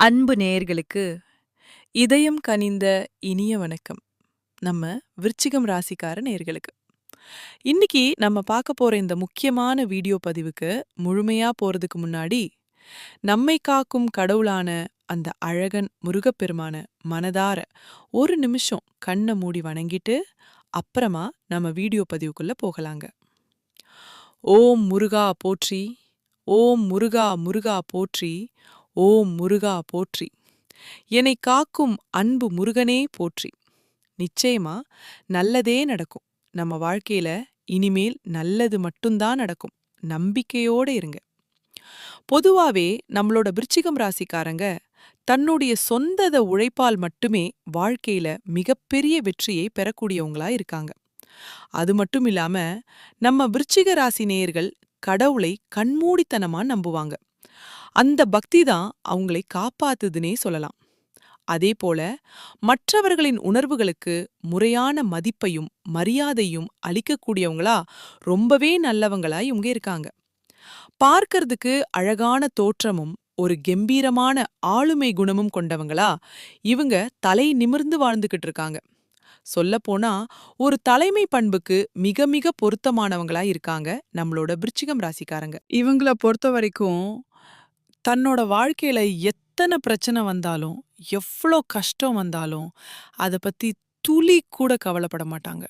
அன்பு நேயர்களுக்கு இதயம் கனிந்த இனிய வணக்கம். நம்ம விருச்சிகம் ராசிக்கார நேயர்களுக்கு. இன்னைக்கு நம்ம பார்க்க போற இந்த முக்கியமான வீடியோ பதிவுக்கு முழுமையா போறதுக்கு முன்னாடி நம்மை காக்கும் கடவுளான அந்த அழகன் முருகப்பெருமான மனதார ஒரு நிமிஷம் கண்ணை மூடி வணங்கிட்டு அப்புறமா நம்ம வீடியோ பதிவுக்குள்ள போகலாங்க. ஓம் முருகா போற்றி ஓம் முருகா முருகா போற்றி ஓம் முருகா போற்றி. என்னை காக்கும் அன்பு முருகனே போற்றி. நிச்சயமா நல்லதே நடக்கும். நம்ம வாழ்க்கையில இனிமேல் நல்லது மட்டும்தான் நடக்கும். நம்பிக்கையோட இருங்க. பொதுவாவே நம்மளோட விருச்சிகம் ராசிக்காரங்க தன்னுடைய சொந்தத உழைப்பால் மட்டுமே வாழ்க்கையில மிகப்பெரிய வெற்றியை பெறக்கூடியவங்களா இருக்காங்க. அது மட்டும் இல்லாம நம்ம விருச்சிக ராசி நேயர்கள் கடவுளை கண்மூடித்தனமா நம்புவாங்க. அந்த பக்தி தான் அவங்களை காப்பாத்துதுன்னே சொல்லலாம். அதே போல மற்றவர்களின் உணர்வுகளுக்கு முறையான மதிப்பையும் மரியாதையும் அளிக்கக்கூடியவங்களா ரொம்பவே நல்லவங்களா இவங்க இருக்காங்க. பார்க்கறதுக்கு அழகான தோற்றமும் ஒரு கெம்பீரமான ஆளுமை குணமும் கொண்டவங்களா இவங்க தலை நிமிர்ந்து வாழ்ந்துகிட்டு இருக்காங்க. சொல்லப்போனா ஒரு தலைமை பண்புக்கு மிக மிக பொருத்தமானவங்களா இருக்காங்க நம்மளோட விருச்சிகம் ராசிக்காரங்க. இவங்கள பொறுத்த வரைக்கும் தன்னோட வாழ்க்கையில எத்தனை பிரச்சனை வந்தாலும் எவ்வளோ கஷ்டம் வந்தாலும் அதை பத்தி துளி கூட கவலைப்பட மாட்டாங்க.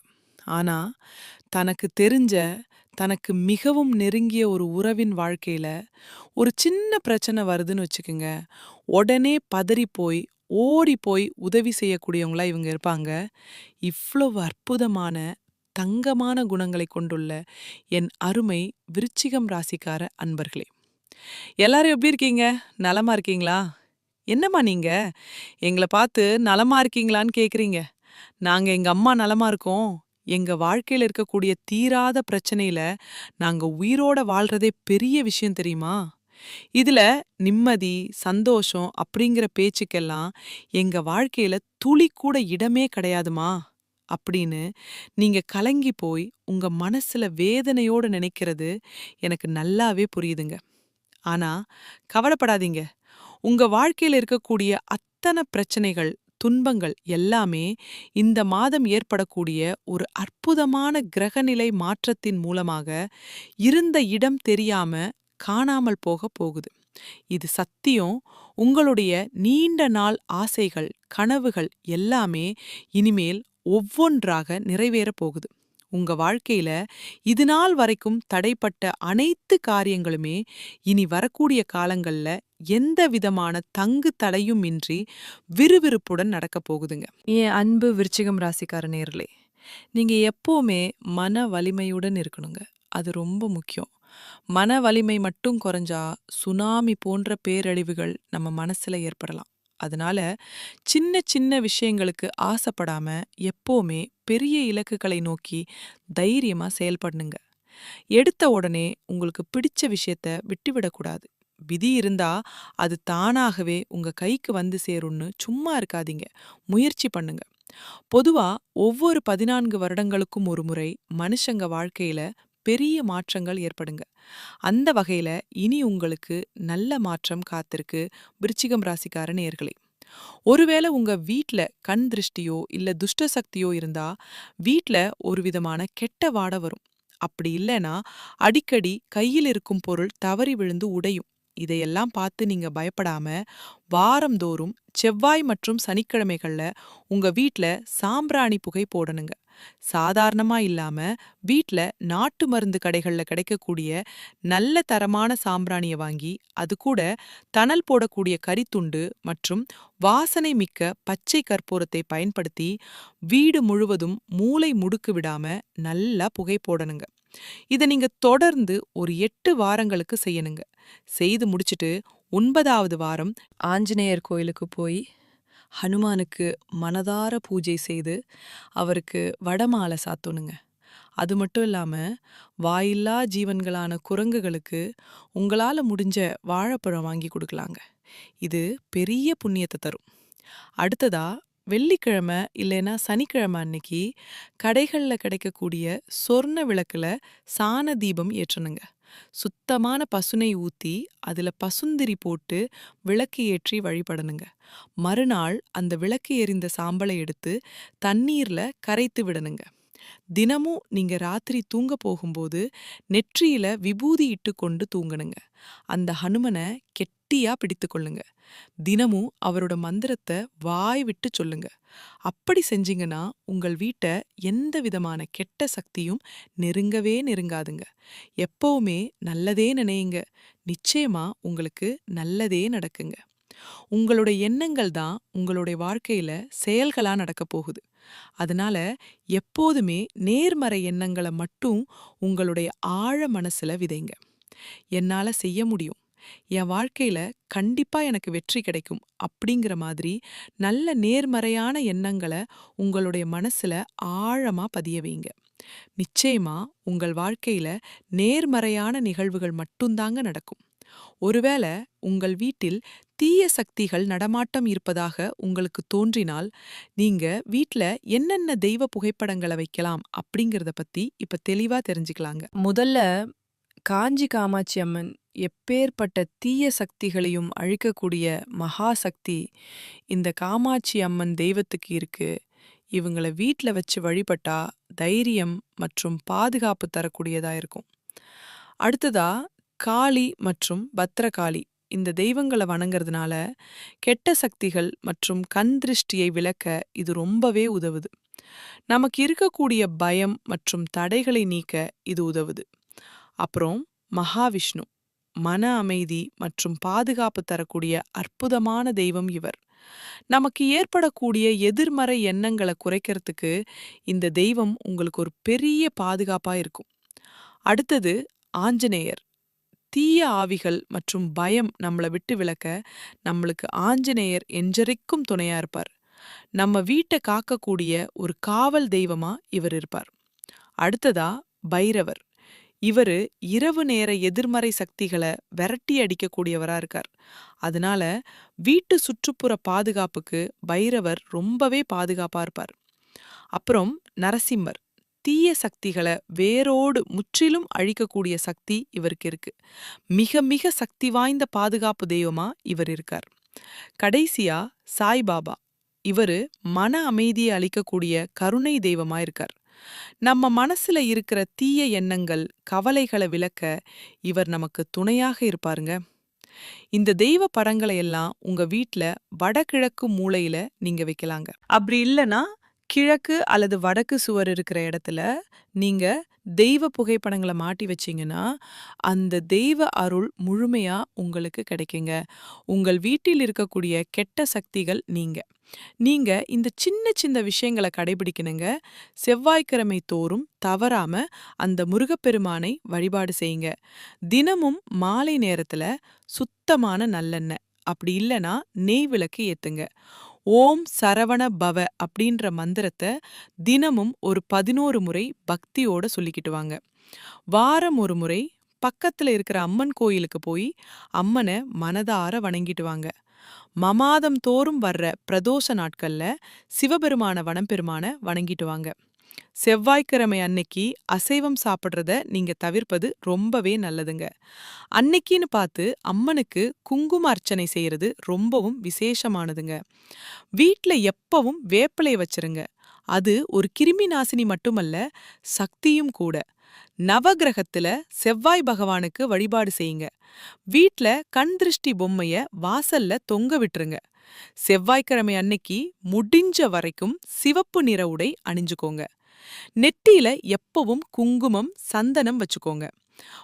ஆனா தனக்கு தெரிஞ்ச தனக்கு மிகவும் நெருங்கிய ஒரு உறவின் வாழ்க்கையில ஒரு சின்ன பிரச்சனை வருதுன்னு வச்சுக்கோங்க. உடனே பதறி போய் ஓடி போய் உதவி செய்யக்கூடியவங்களா இவங்க இருப்பாங்க. இவ்வளவு அற்புதமான தங்கமான குணங்களை கொண்டுள்ள என் அருமை விருச்சிகம் ராசிக்கார அன்பர்களே. எல்லாரும் எப்படி இருக்கீங்க? நலமா இருக்கீங்களா? என்னம்மா நீங்க? எங்களை பார்த்து நலமா இருக்கீங்களான்னு கேக்குறீங்க. நாங்க எங்க அம்மா நலமா இருக்கோம். எங்க வாழ்க்கையில இருக்கக்கூடிய தீராத பிரச்சனையில நாங்க உயிரோட வாழ்றதே பெரிய விஷயம் தெரியுமா? இதுல நிம்மதி சந்தோஷம் அப்படிங்கிற பேச்சுக்கெல்லாம் எங்க வாழ்க்கையில துளி கூட இடமே கிடையாதுமா? அப்படின்னு நீங்க கலங்கி போய் உங்க மனசுல வேதனையோட நினைக்கிறது எனக்கு நல்லாவே புரியுதுங்க. ஆனா கவலைப்படாதீங்க. உங்க வாழ்க்கையில இருக்கக்கூடிய அத்தனை பிரச்சனைகள் துன்பங்கள் எல்லாமே இந்த மாதம் ஏற்படக்கூடிய ஒரு அற்புதமான கிரகநிலை மாற்றத்தின் மூலமாக இருந்த இடம் தெரியாம காணாமல் போக போகுது. இது சத்தியம். உங்களுடைய நீண்ட நாள் ஆசைகள் கனவுகள் எல்லாமே இனிமேல் ஒவ்வொன்றாக நிறைவேறப் போகுது. உங்க வாழ்க்கையில இது நாள் வரைக்கும் தடைப்பட்ட அனைத்து காரியங்களுமே இனி வரக்கூடிய காலங்கள்ல எந்த விதமான தங்கு தடையும் இன்றி விறுவிறுப்புடன் நடக்க போகுதுங்க. என் அன்பு விருச்சிகம் ராசிக்கார நேர்களே நீங்க எப்பவுமே மன வலிமையுடன் இருக்கணுங்க. அது ரொம்ப முக்கியம். மன வலிமை மட்டும் குறைஞ்சா சுனாமி போன்ற பேரழிவுகள் நம்ம மனசுல ஏற்படலாம். அதனால சின்ன சின்ன விஷயங்களுக்கு ஆசைப்படாம எப்போவுமே பெரிய இலக்குகளை நோக்கி தைரியமா செயல்படணுங்க. எடுத்த உடனே உங்களுக்கு பிடிச்ச விஷயத்த விட்டுவிடக்கூடாது. விதி இருந்தா அது தானாகவே உங்க கைக்கு வந்து சேரும்னு சும்மா இருக்காதீங்க. முயற்சி பண்ணுங்க. பொதுவா ஒவ்வொரு பதினான்கு வருடங்களுக்கும் ஒரு முறை மனுஷங்க வாழ்க்கையில பெரிய மாற்றங்கள் ஏற்படுங்க. அந்த வகையில இனி உங்களுக்கு நல்ல மாற்றம் காத்திருக்கு விருச்சிகம் ராசிக்கார நேர்களே. ஒருவேளை உங்க வீட்ல கண் திருஷ்டியோ இல்ல துஷ்ட சக்தியோ இருந்தா வீட்ல ஒரு விதமான கெட்ட வாடை வரும். அப்படி இல்லைன்னா அடிக்கடி கையில் இருக்கும் பொருள் தவறி விழுந்து உடையும். இதையெல்லாம் பார்த்து நீங்க பயப்படாம வாரந்தோறும் செவ்வாய் மற்றும் சனிக்கிழமைகள்ல உங்க வீட்ல சாம்பிராணி புகை போடணுங்க. சாதாரணமா இல்லாம வீட்ல நாட்டு மருந்து கடைகள்ல கிடைக்கக்கூடிய நல்ல தரமான சாம்பிராணிய வாங்கி அது கூட தணல் போடக்கூடிய கரித்துண்டு மற்றும் வாசனை மிக்க பச்சை கற்பூரத்தை பயன்படுத்தி வீடு முழுவதும் மூளை முடுக்கு விடாம நல்லா புகை போடணுங்க. இத நீங்க தொடர்ந்து ஒரு எட்டு வாரங்களுக்கு செய்யணுங்க. செய்து முடிச்சுட்டு ஒன்பதாவது வாரம் ஆஞ்சநேயர் கோயிலுக்கு போய் ஹனுமானுக்கு மனதார பூஜை செய்து அவருக்கு வடமாலை சாத்தணுங்க. அது மட்டும் இல்லாம வாயில்லா ஜீவன்களான குரங்குகளுக்கு உங்களால முடிஞ்ச வாழைப்பழம் வாங்கி கொடுக்கலாங்க. இது பெரிய புண்ணியத்தை தரும். அடுத்ததா வெள்ளிக்கிழமை இல்லைன்னா சனிக்கிழமை அன்னைக்கு கடைகளில் கிடைக்கக்கூடிய சொர்ண விளக்குல சாண தீபம் ஏற்றணுங்க. சுத்தமான பசுனை ஊத்தி அதுல பசுந்திரி போட்டு விளக்கு ஏற்றி வழிபடணுங்க. மறுநாள் அந்த விளக்கு எரிந்த சாம்பலை எடுத்து தண்ணீர்ல கரைத்து விடணுங்க. தினமும் நீங்க ராத்திரி தூங்க போகும்போது நெற்றியில விபூதி இட்டு கொண்டு தூங்கணுங்க. அந்த ஹனுமனை கெட்ட கெட்டியா பிடித்து கொள்ளுங்க. தினமும் அவரோட மந்திரத்தை வாய் விட்டு சொல்லுங்க. அப்படி செஞ்சீங்கன்னா உங்கள் வீட்டை எந்த விதமான கெட்ட சக்தியும் நெருங்கவே நெருங்காதுங்க. எப்பவுமே நல்லதே நினையுங்க. நிச்சயமா உங்களுக்கு நல்லதே நடக்குங்க. உங்களோட எண்ணங்கள் தான் உங்களுடைய வாழ்க்கையில செயல்களா நடக்க போகுது. அதனால எப்போதுமே நேர்மறை எண்ணங்களை மட்டும் உங்களுடைய ஆழ மனசுல விதைங்க. என்னால செய்ய முடியும். என் வாழ்க்கையில கண்டிப்பா எனக்கு வெற்றி கிடைக்கும் அப்படிங்கிற மாதிரி நல்ல நேர்மறையான எண்ணங்களை உங்களுடைய மனசுல ஆழமா பதிய வைங்க. நிச்சயமா உங்கள் வாழ்க்கையில நேர்மறையான நிகழ்வுகள் மட்டும்தாங்க நடக்கும். ஒருவேளை உங்கள் வீட்டில் தீய சக்திகள் நடமாட்டம் இருப்பதாக உங்களுக்கு தோன்றினால் நீங்க வீட்ல என்னென்ன தெய்வ புகைப்படங்களை வைக்கலாம் அப்படிங்கறத பத்தி இப்ப தெளிவா தெரிஞ்சுக்கலாங்க. முதல்ல காஞ்சி காமாட்சி அம்மன் எப்பேற்பட்ட தீய சக்திகளையும் அழிக்கக்கூடிய மகா சக்தி இந்த காமாட்சி அம்மன் தெய்வத்துக்கு இருக்கு. இவங்கள வீட்டில் வச்சு வழிபட்டா தைரியம் மற்றும் பாதுகாப்பு தரக்கூடியதா இருக்கும். அடுத்ததா காளி மற்றும் பத்ரகாளி. இந்த தெய்வங்களை வணங்குறதுனால கெட்ட சக்திகள் மற்றும் கண் திருஷ்டியை விளக்க இது ரொம்பவே உதவுது. நமக்கு இருக்கக்கூடிய பயம் மற்றும் தடைகளை நீக்க இது உதவுது. அப்புறம் மகாவிஷ்ணு. மன அமைதி மற்றும் பாதுகாப்பு தரக்கூடிய அற்புதமான தெய்வம் இவர். நமக்கு ஏற்படக்கூடிய எதிர்மறை எண்ணங்களை குறைக்கிறதுக்கு இந்த தெய்வம் உங்களுக்கு ஒரு பெரிய பாதுகாப்பா இருக்கும். அடுத்தது ஆஞ்சநேயர். தீய ஆவிகள் மற்றும் பயம் நம்மளை விட்டு விளக்க நம்மளுக்கு ஆஞ்சநேயர் என்றைக்கும் துணையா இருப்பார். நம்ம வீட்டை காக்கக்கூடிய ஒரு காவல் தெய்வமா இவர் இருப்பார். அடுத்ததா பைரவர். இவரு இரவு நேர எதிர்மறை சக்திகளை விரட்டி அடிக்கக்கூடியவரா இருக்கார். அதனால வீட்டு சுற்றுப்புற பாதுகாப்புக்கு பைரவர் ரொம்பவே பாதுகாப்பா இருப்பார். அப்புறம் நரசிம்மர் தீய சக்திகளை வேரோடு முற்றிலும் அழிக்கக்கூடிய சக்தி இவருக்கு இருக்கு. மிக மிக சக்தி வாய்ந்த பாதுகாப்பு தெய்வமா இவர் இருக்கார். கடைசியா சாய்பாபா இவரு மன அமைதியை அளிக்கக்கூடிய கருணை தெய்வமா இருக்கார். நம்ம மனசுல இருக்கிற தீய எண்ணங்கள் கவலைகளை விளக்க இவர் நமக்கு துணையாக இருப்பாருங்க. இந்த தெய்வ படங்களை எல்லாம் உங்க வீட்ல வடகிழக்கு மூலையில நீங்க வைக்கலாங்க. அப்படி இல்லனா கிழக்கு அல்லது வடக்கு சுவர் இருக்கிற இடத்துல நீங்க தெய்வ புகைப்படங்களை மாட்டி வச்சீங்கன்னா அந்த தெய்வ அருள் முழுமையா உங்களுக்கு கிடைக்குங்க. உங்கள் வீட்டில் இருக்கக்கூடிய கெட்ட சக்திகள் நீங்க. நீங்க இந்த சின்ன சின்ன விஷயங்களை கடைபிடிக்கணுங்க. செவ்வாய்க்கிழமை தோறும் தவறாம அந்த முருகப்பெருமானை வழிபாடு செய்யுங்க. தினமும் மாலை நேரத்துல சுத்தமான நல்லெண்ணெய். அப்படி இல்லனா நெய் விளக்கு ஏத்துங்க. ஓம் சரவண பவ அப்படின்ற மந்திரத்தை தினமும் ஒரு பதினோரு முறை பக்தியோட சொல்லிக்கிட்டு வாங்க. வாரம் ஒரு முறை பக்கத்துல இருக்கிற அம்மன் கோயிலுக்கு போய் அம்மனை மனதார வணங்கிட்டு வாங்க. மமாதம் தோறும் வர்ற பிரதோஷ நாட்கள்ல சிவபெருமான வனம்பெருமான வணங்கிட்டு வாங்க செவ்வாய்க்கிழமை அன்னைக்கு அசைவம் சாப்பிட்றத நீங்க தவிர்ப்பது ரொம்பவே நல்லதுங்க. அன்னைக்குன்னு பார்த்து அம்மனுக்கு குங்கும அர்ச்சனை செய்யறது ரொம்பவும் விசேஷமானதுங்க. வீட்ல எப்பவும் வேப்பிலை வச்சிருங்க. அது ஒரு கிருமி நாசினி மட்டுமல்ல சக்தியும் கூட. நவகிரகத்துல செவ்வாய் பகவானுக்கு வழிபாடு செய்யுங்க. வீட்ல கண் திருஷ்டி பொம்மைய வாசல்ல தொங்க விட்டுருங்க. செவ்வாய்க்கிழமை அன்னைக்கு முடிஞ்ச வரைக்கும் சிவப்பு நிற உடை அணிஞ்சுக்கோங்க. நெத்தியில எப்பவும் குங்குமம் சந்தனம் வச்சுக்கோங்க.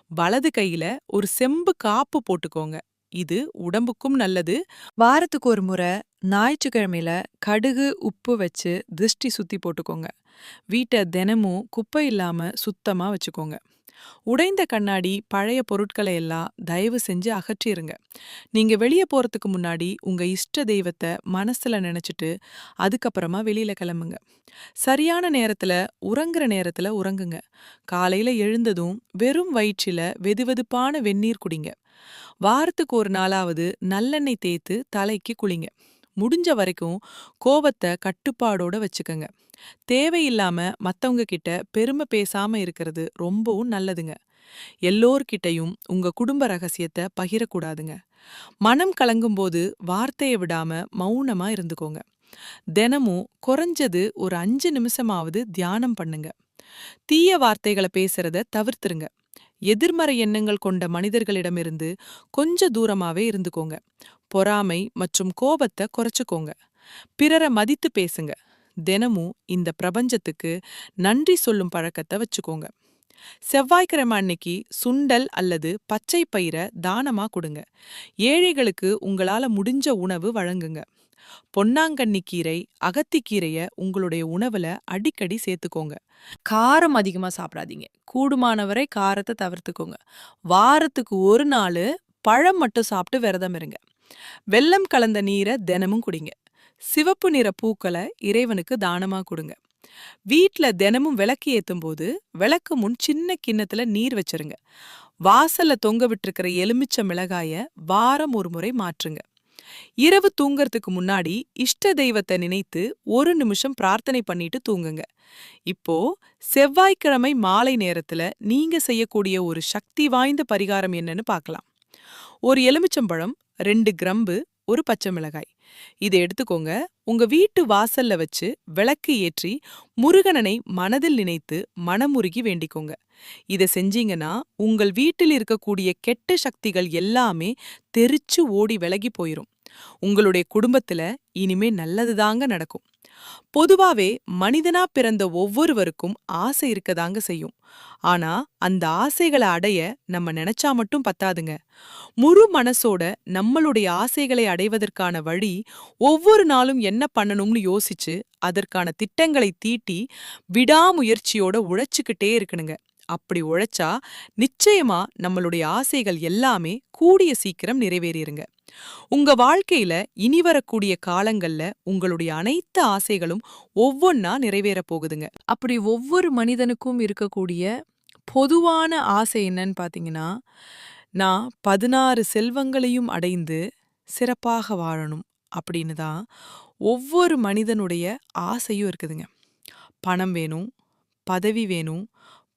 வலது கையில ஒரு செம்பு காப்பு போட்டுக்கோங்க. இது உடம்புக்கும் நல்லது. வாரத்துக்கு ஒரு முறை ஞாயிற்றுக்கிழமையில கடுகு உப்பு வச்சு திருஷ்டி சுத்தி போட்டுக்கோங்க. வீட்டை தினமும் குப்பை இல்லாம சுத்தமா வச்சுக்கோங்க. உடைந்த கண்ணாடி பழைய பொருட்களை எல்லாம் தயவு செஞ்சு அகற்றிருங்க. நீங்க வெளியே போறதுக்கு முன்னாடி உங்க இஷ்ட தெய்வத்தை மனசுல நினைச்சிட்டு அதுக்கப்புறமா வெளியில கிளம்புங்க. சரியான நேரத்துல உறங்குற நேரத்துல உறங்குங்க. காலையில எழுந்ததும் வெறும் வயிற்றில வெதுவெதுப்பான வெந்நீர் குடிங்க. வாரத்துக்கு ஒரு நாளாவது நல்லெண்ணெய் தேய்த்து தலைக்கு குளிங்க. முடிஞ்ச வரைக்கும் கோபத்தை கட்டுப்பாடோட வச்சுக்கங்க. தேவையில்லாம மத்தவங்க கிட்ட பெருமை பேசாம இருக்கிறது ரொம்பவும் நல்லதுங்க. எல்லோர்கிட்டயும் உங்க குடும்ப ரகசியத்தை பகிரக்கூடாதுங்க. மனம் கலங்கும்போது வார்த்தையை விடாம மௌனமா இருந்துக்கோங்க. தினமும் குறைஞ்சது ஒரு அஞ்சு நிமிஷமாவது தியானம் பண்ணுங்க. தீய வார்த்தைகளை பேசுறத தவிர்த்துருங்க. எதிர்மறை எண்ணங்கள் கொண்ட மனிதர்களிடமிருந்து கொஞ்ச தூரமாவே இருந்துக்கோங்க. பொறாமை மற்றும் கோபத்தை குறைச்சுக்கோங்க. பிறரை மதித்து பேசுங்க. தினமும் இந்த பிரபஞ்சத்துக்கு நன்றி சொல்லும் பழக்கத்தை வச்சுக்கோங்க. செவ்வாய்க்கிழமை அன்னைக்கு சுண்டல் அல்லது பச்சை பயிரை தானமா கொடுங்க. ஏழைகளுக்கு உங்களால முடிஞ்ச உணவு வழங்குங்க. பொன்னாங்கண்ணி கீரை அகத்திக்கீரைய உங்களுடைய உணவுல அடிக்கடி சேர்த்துக்கோங்க. காரம் அதிகமா சாப்பிடாதீங்க. கூடுமானவரை காரத்தை தவிர்த்துக்கோங்க. வாரத்துக்கு ஒரு நாள் பழம் மட்டும் சாப்பிட்டு விரதம் இருங்க. வெள்ளம் கலந்த நீரை தினமும் குடிங்க. சிவப்பு நிற பூக்களை இறைவனுக்கு தானமா கொடுங்க. வீட்டில் தினமும் விளக்கு ஏத்தும் போது விளக்கு முன் சின்ன கிண்ணத்துல நீர் வச்சிருங்க. வாசல்ல தொங்க விட்டிருக்கிற எலுமிச்ச மிளகாய வாரம் ஒரு முறை மாற்றுங்க. இரவு தூங்கறதுக்கு முன்னாடி இஷ்ட தெய்வத்தை நினைத்து ஒரு நிமிஷம் பிரார்த்தனை பண்ணிட்டு தூங்குங்க. இப்போ செவ்வாய்க்கிழமை மாலை நேரத்துல நீங்க செய்யக்கூடிய ஒரு சக்தி வாய்ந்த பரிகாரம் என்னன்னு பார்க்கலாம் ஒரு எலுமிச்சம்பழம் ரெண்டு கிரம்பு ஒரு பச்சை மிளகாய். இதை எடுத்துக்கோங்க. உங்க வீட்டு வாசல்ல வச்சு விளக்கு ஏற்றி முருகனனை மனதில் நினைத்து மனமுருகி வேண்டிக்கோங்க. இதை செஞ்சீங்கன்னா உங்கள் வீட்டில் இருக்கக்கூடிய கெட்ட சக்திகள் எல்லாமே தெரிச்சு ஓடி விலகி போயிரும். உங்களுடைய குடும்பத்துல இனிமே நல்லதுதாங்க நடக்கும். பொதுவாவே மனிதனா பிறந்த ஒவ்வொருவருக்கும் ஆசை இருக்கதாங்க செய்யும். ஆனா அந்த ஆசைகளை அடைய நம்ம நினைச்சா மட்டும் பத்தாதுங்க. முழு மனசோட நம்மளுடைய ஆசைகளை அடைவதற்கான வழி ஒவ்வொரு நாளும் என்ன பண்ணணும்னு யோசிச்சு அதற்கான திட்டங்களை தீட்டி விடாமுயற்சியோட உழைச்சுக்கிட்டே இருக்கணுங்க. அப்படி உழைச்சா நிச்சயமா நம்மளுடைய ஆசைகள் எல்லாமே கூடிய சீக்கிரம் நிறைவேறிருங்க. உங்க வாழ்க்கையில இனி வரக்கூடிய காலங்கள்ல உங்களுடைய அனைத்து ஆசைகளும் ஒவ்வொன்னா நிறைவேற போகுதுங்க. அப்படி ஒவ்வொரு மனிதனுக்கும் இருக்கக்கூடிய பொதுவான ஆசை என்னன்னு பாத்தீங்கன்னா நான் பதினாறு செல்வங்களையும் அடைந்து சிறப்பாக வாழணும் அப்படின்னு தான் ஒவ்வொரு மனிதனுடைய ஆசையும் இருக்குதுங்க. பணம் வேணும் பதவி வேணும்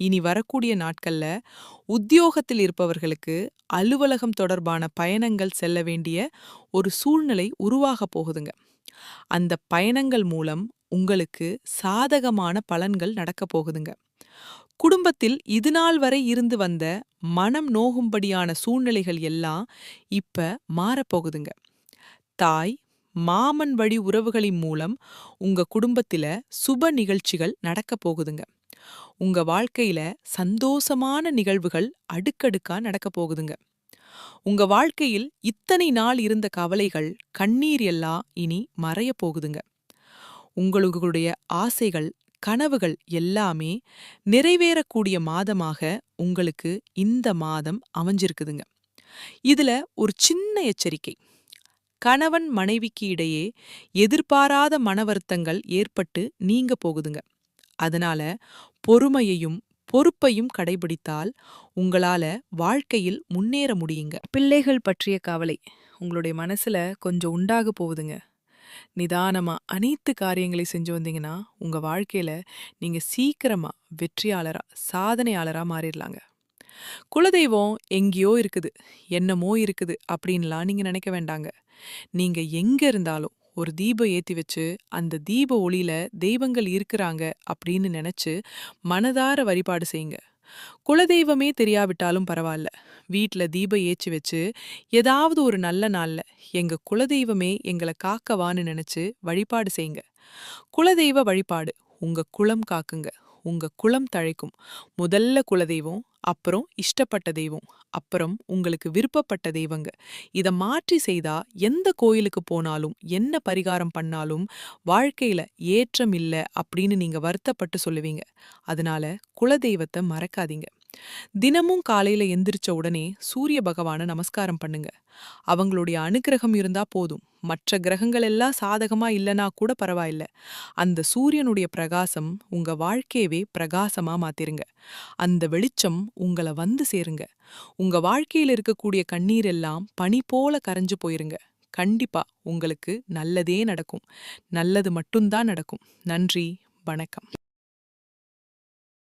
இனி வரக்கூடிய நாட்கள்ல உத்தியோகத்தில் இருப்பவர்களுக்கு அலுவலகம் தொடர்பான பயணங்கள் செல்ல வேண்டிய ஒரு சூழ்நிலை உருவாக போகுதுங்க. அந்த பயணங்கள் மூலம் உங்களுக்கு சாதகமான பலன்கள் நடக்கப் போகுதுங்க. குடும்பத்தில் இதுநாள் வரை இருந்து வந்த மனம் நோகும்படியான சூழ்நிலைகள் எல்லாம் இப்ப மாறப்போகுதுங்க தாய் மாமன் வழி உறவுகளின் மூலம் உங்க குடும்பத்தில சுப நிகழ்ச்சிகள் நடக்க போகுதுங்க. உங்க வாழ்க்கையில சந்தோஷமான நிகழ்வுகள் அடுக்கடுக்கா நடக்க போகுதுங்க. உங்க வாழ்க்கையில் இத்தனை நாள் இருந்த கவலைகள் கண்ணீர் எல்லாம் இனி மறைய போகுதுங்க. உங்களுடைய ஆசைகள் கனவுகள் எல்லாமே நிறைவேறக்கூடிய மாதமாக உங்களுக்கு இந்த மாதம் அமைஞ்சிருக்குதுங்க. இதுல ஒரு சின்ன எச்சரிக்கை. கணவன் மனைவிக்கு இடையே எதிர்பாராத மனவருத்தங்கள் ஏற்பட்டு நீங்க போகுதுங்க. அதனால பொறுமையையும் பொறுப்பையும் கடைபிடித்தால் உங்களால வாழ்க்கையில் முன்னேற முடியுங்க. பிள்ளைகள் பற்றிய கவலை உங்களுடைய மனசுல கொஞ்சம் உண்டாக போகுதுங்க. நிதானமா அனைத்து காரியங்களையும் செஞ்சு வந்தீங்கன்னா உங்க வாழ்க்கையில நீங்க சீக்கிரமா வெற்றியாளரா சாதனையாளரா மாறிடலாங்க. குலதெய்வம் எங்கேயோ இருக்குது என்னமோ இருக்குது அப்படின்லாம் நீங்க நினைக்க வேண்டாங்க. நீங்க எங்க இருந்தாலும் ஒரு தீபம் ஏத்தி வச்சு அந்த தீப ஒளியில தெய்வங்கள் இருக்கிறாங்க அப்படின்னு நினைச்சு மனதார வழிபாடு செய்யுங்க. குலதெய்வமே தெரியாவிட்டாலும் பரவாயில்ல. வீட்டில் தீபம் ஏற்றி வச்சு ஏதாவது ஒரு நல்ல நாள்ல எங்க குலதெய்வமே எங்களை காக்கவான்னு நினைச்சு வழிபாடு செய்யுங்க. குலதெய்வ வழிபாடு உங்க குலம் காக்குங்க. உங்க குலம் தழைக்கும். முதல்ல குலதெய்வம் அப்புறம் இஷ்டப்பட்ட தெய்வம் அப்புறம் உங்களுக்கு விருப்பப்பட்ட தெய்வங்க. இத மாற்றி செய்தா எந்த கோயிலுக்கு போனாலும் என்ன பரிகாரம் பண்ணாலும் வாழ்க்கையில ஏற்றம் இல்ல அப்படின்னு நீங்க வருத்தப்பட்டு சொல்லுவீங்க. அதனால குலதெய்வத்தை மறக்காதீங்க. தினமும் காலையில எந்திரிச்ச உடனே சூரிய பகவான நமஸ்காரம் பண்ணுங்க. அவங்களுடைய அனுக்கிரகம் இருந்தா போதும். மற்ற கிரகங்கள் எல்லாம் சாதகமா இல்லனா கூட பரவாயில்ல. அந்த சூரியனுடைய பிரகாசம் உங்க வாழ்க்கையவே பிரகாசமா மாத்திருங்க. அந்த வெளிச்சம் உங்களை வந்து சேருங்க. உங்க வாழ்க்கையில் இருக்கக்கூடிய கண்ணீர் எல்லாம் பனி போல கரைஞ்சு போயிருங்க. கண்டிப்பா உங்களுக்கு நல்லதே நடக்கும். நல்லது மட்டும்தான் நடக்கும். நன்றி. வணக்கம்.